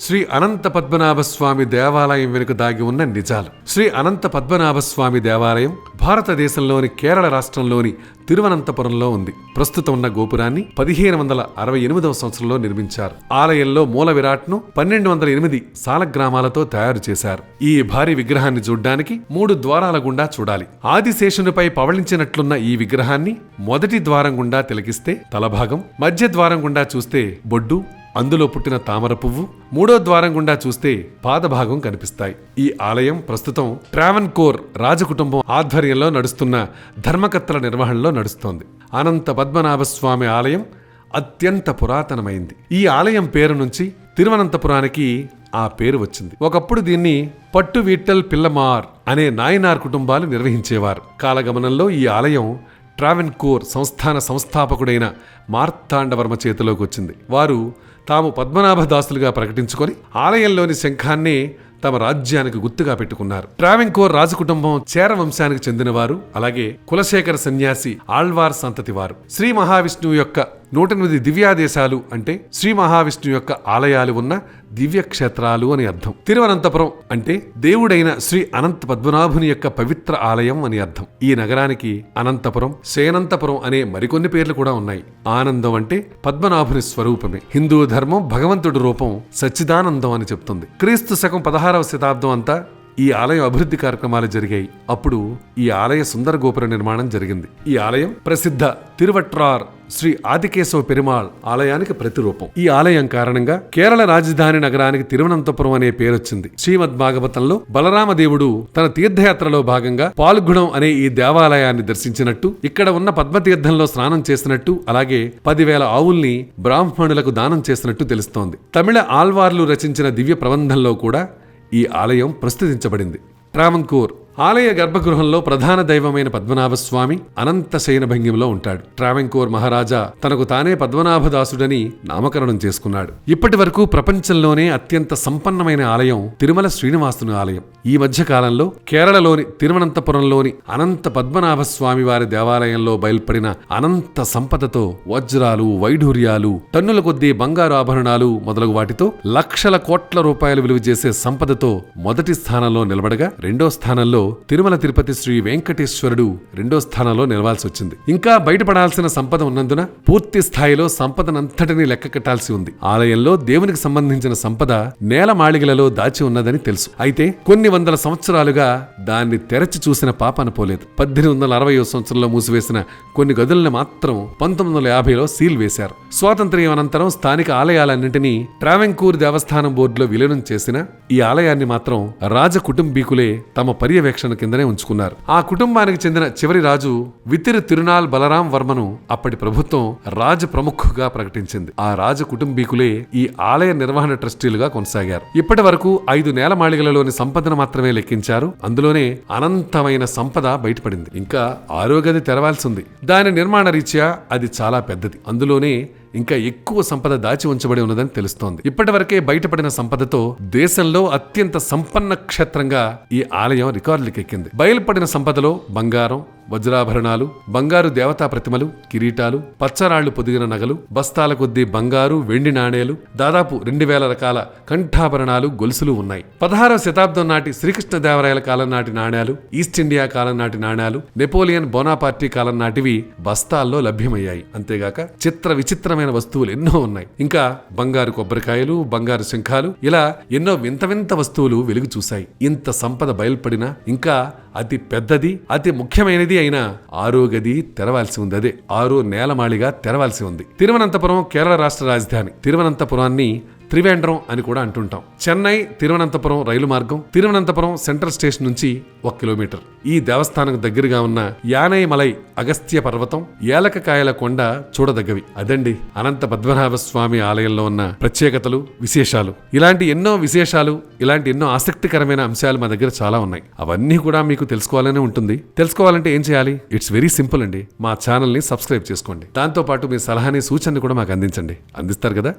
శ్రీ అనంత పద్మనాభ స్వామి దేవాలయం వెనుక దాగి ఉన్న నిజాలు. శ్రీ అనంత పద్మనాభ స్వామి దేవాలయం భారతదేశంలోని కేరళ రాష్ట్రంలోని తిరువనంతపురంలో ఉంది. ప్రస్తుతం ఉన్న గోపురాన్ని పదిహేను వందల అరవై ఎనిమిదవ సంవత్సరంలో నిర్మించారు. ఆలయంలో మూల విరాట్ను పన్నెండు వందల ఎనిమిది సాలగ్రామాలతో తయారు చేశారు. ఈ భారీ విగ్రహాన్ని చూడ్డానికి మూడు ద్వారాల గుండా చూడాలి. ఆదిశేషునిపై పవళించినట్లున్న ఈ విగ్రహాన్ని మొదటి ద్వారం గుండా తిలకిస్తే తలభాగం మధ్య ద్వారం గుండా చూస్తే బొడ్డు అందులో పుట్టిన తామర పువ్వు మూడో ద్వారం గుండా చూస్తే పాదభాగం కనిపిస్తాయి. ఈ ఆలయం ప్రస్తుతం ట్రావెన్ కోర్ రాజకుటుంబం ఆధ్వర్యంలో నడుస్తున్న ధర్మకర్తల నిర్వహణలో నడుస్తోంది. అనంత పద్మనాభస్వామి ఆలయం అత్యంత పురాతనమైంది. ఈ ఆలయం పేరు నుంచి తిరువనంతపురానికి ఆ పేరు వచ్చింది. ఒకప్పుడు దీన్ని పట్టు వీట్టల్ పిల్లమార్ అనే నాయనార్ కుటుంబాలు నిర్వహించేవారు. కాలగమనంలో ఈ ఆలయం ట్రావెన్కోర్ సంస్థాన సంస్థాపకుడైన మార్తాండవర్మ చేతిలోకి వచ్చింది. వారు తాము పద్మనాభ దాసులుగా ప్రకటించుకొని ఆలయంలోని శంఖాన్ని తమ రాజ్యానికి గుర్తుగా పెట్టుకున్నారు. ట్రావెన్కోర్ రాజకుటుంబం చేర వంశానికి చెందినవారు అలాగే కులశేఖర సన్యాసి ఆళ్వార్ సంతతి వారు శ్రీ మహావిష్ణువు యొక్క నూట ఎనిమిది దివ్యాదేశాలు అంటే శ్రీ మహావిష్ణువు యొక్క ఆలయాలు ఉన్న దివ్య క్షేత్రాలు అని అర్థం. తిరువనంతపురం అంటే దేవుడైన శ్రీ అనంత పద్మనాభుని యొక్క పవిత్ర ఆలయం అని అర్థం. ఈ నగరానికి అనంతపురం శేనంతపురం అనే మరికొన్ని పేర్లు కూడా ఉన్నాయి. ఆనందం అంటే పద్మనాభుని స్వరూపమే. హిందూ ధర్మం భగవంతుడి రూపం సచ్చిదానందం అని చెప్తుంది. క్రీస్తు శకం పదహారవ శతాబ్దం అంతా ఈ ఆలయం అభివృద్ధి కార్యక్రమాలు జరిగాయి. అప్పుడు ఈ ఆలయ సుందర గోపుర నిర్మాణం జరిగింది. ఈ ఆలయం ప్రసిద్ధ తిరువట్రార్ శ్రీ ఆదికేశవ పెరుమాళ్ ఆలయానికి ప్రతిరూపం. ఈ ఆలయం కారణంగా కేరళ రాజధాని నగరానికి తిరువనంతపురం అనే పేరొచ్చింది. శ్రీమద్ భాగవతంలో బలరామదేవుడు తన తీర్థయాత్రలో భాగంగా పాల్గుణం అనే ఈ దేవాలయాన్ని దర్శించినట్టు ఇక్కడ ఉన్న పద్మతీర్థంలో స్నానం చేసినట్టు అలాగే పదివేల ఆవుల్ని బ్రాహ్మణులకు దానం చేసినట్టు తెలుస్తోంది. తమిళ ఆల్వార్లు రచించిన దివ్య ప్రబంధంలో కూడా ఈ ఆలయం ప్రస్తుతించబడింది ట్రావంకూర్ ఆలయ గర్భగృహంలో ప్రధాన దైవమైన పద్మనాభస్వామి అనంత శయన భంగిమలో ఉంటాడు. ట్రావెంకోర్ మహారాజా తనకు తానే పద్మనాభదాసుడని నామకరణం చేసుకున్నాడు. ఇప్పటి వరకు ప్రపంచంలోనే అత్యంత సంపన్నమైన ఆలయం తిరుమల శ్రీనివాసుని ఆలయం. ఈ మధ్య కాలంలో కేరళలోని తిరువనంతపురంలోని అనంత పద్మనాభస్వామి వారి దేవాలయంలో బయల్పడిన అనంత సంపదతో వజ్రాలు వైఢూర్యాలు టన్నుల కొద్దీ బంగారు ఆభరణాలు మొదలగు వాటితో లక్షల కోట్ల రూపాయలు విలువ చేసే సంపదతో మొదటి స్థానంలో నిలబడగా రెండో స్థానంలో తిరుమల తిరుపతి శ్రీ వెంకటేశ్వరుడు రెండో స్థానంలో నిలవాల్సి వచ్చింది ఇంకా బయటపడాల్సిన సంపద ఉన్నందున పూర్తి స్థాయిలో సంపదనంతటిని లెక్క కట్టాల్సి ఉంది. ఆలయంలో దేవునికి సంబంధించిన సంపద నేల మాళిగలలో దాచి ఉన్నదని తెలుసు. అయితే కొన్ని వందల సంవత్సరాలుగా దాన్ని తెరచి చూసిన పాప అనుకోలేదు. పద్దెనిమిది వందల అరవై సంవత్సరంలో మూసివేసిన కొన్ని గదులను మాత్రం పంతొమ్మిది వందల యాభైలో సీల్ వేశారు. స్వాతంత్ర్యం అనంతరం స్థానిక ఆలయాలన్నింటినీ ట్రావెంకూర్ దేవస్థానం బోర్డులో విలీనం చేసిన ఈ ఆలయాన్ని మాత్రం రాజ కుటుంబీకులే తమ పర్యవేక్షణ కిందనే ఉంచుకున్నారు. ఆ కుటుంబానికి చెందిన చివరి రాజు వితిరి తిరునాల్ బలరాం వర్మను అప్పటి ప్రభుత్వం రాజ ప్రముఖుగా ప్రకటించింది. ఆ రాజ కుటుంబీకులే ఈ ఆలయ నిర్వహణ ట్రస్టీలుగా కొనసాగారు. ఇప్పటి వరకు ఐదు నేల మాళిగలలోని సంపదను మాత్రమే లెక్కించారు. అందులోనే అనంతమైన సంపద బయటపడింది. ఇంకా ఆరోగ్యది తెరవాల్సింది తెరవాల్సి ఉంది. దాని నిర్మాణ రీత్యా అది చాలా పెద్దది. అందులోనే ఇంకా ఎక్కువ సంపద దాచి ఉంచబడి ఉన్నదని తెలుస్తోంది. ఇప్పటి వరకే బయటపడిన సంపదతో దేశంలో అత్యంత సంపన్న క్షేత్రంగా ఈ ఆలయం రికార్డులకెక్కింది. బయలుపడిన సంపదలో బంగారం వజ్రాభరణాలు బంగారు దేవతా ప్రతిమలు కిరీటాలు పచ్చరాళ్ళు పొదిగిన నగలు బస్తాల కొద్దీ బంగారు వెండి నాణేలు దాదాపు రెండు వేల రకాల కంఠాభరణాలు గొలుసులు ఉన్నాయి. పదహారవ శతాబ్దం నాటి శ్రీకృష్ణదేవరాయల కాలం నాటి నాణేలు ఈస్ట్ ఇండియా కాలం నాటి నాణేలు నెపోలియన్ బోనాపార్టీ కాలం నాటివి బస్తాల్లో లభ్యమయ్యాయి. అంతేగాక చిత్ర విచిత్రమైన వస్తువులు ఎన్నో ఉన్నాయి. ఇంకా బంగారు కొబ్బరికాయలు బంగారు శంఖాలు ఇలా ఎన్నో వింత వింత వస్తువులు వెలుగు చూశాయి. ఇంత సంపద బయల్పడిన ఇంకా అతి పెద్దది అతి ముఖ్యమైనది అయిన ఆరో గది తెరవాల్సి ఉంది. అదే ఆరో నేలమాళిగా తెరవాల్సి ఉంది. తిరువనంతపురం కేరళ రాష్ట్ర రాజధాని. తిరువనంతపురాన్ని త్రివేండ్రం అని కూడా అంటుంటాం. చెన్నై తిరువనంతపురం రైలు మార్గం తిరువనంతపురం సెంట్రల్ స్టేషన్ నుంచి ఒక కిలోమీటర్. ఈ దేవస్థానం దగ్గరగా ఉన్న యానై మలై అగస్త్య పర్వతం ఏలకకాయల కొండ చూడదగ్గవి. అదండి అనంత పద్మనాభ స్వామి ఆలయంలో ఉన్న ప్రత్యేకతలు విశేషాలు. ఇలాంటి ఎన్నో విశేషాలు ఇలాంటి ఎన్నో ఆసక్తికరమైన అంశాలు మా దగ్గర చాలా ఉన్నాయి. అవన్నీ కూడా మీకు తెలుసుకోవాలనే ఉంటుంది. తెలుసుకోవాలంటే ఏం చేయాలి? ఇట్స్ వెరీ సింపుల్ అండి. మా ఛానల్ని సబ్స్క్రైబ్ చేసుకోండి. దాంతో పాటు మీ సలహాని సూచనని కూడా మాకు అందించండి. అందిస్తారు కదా?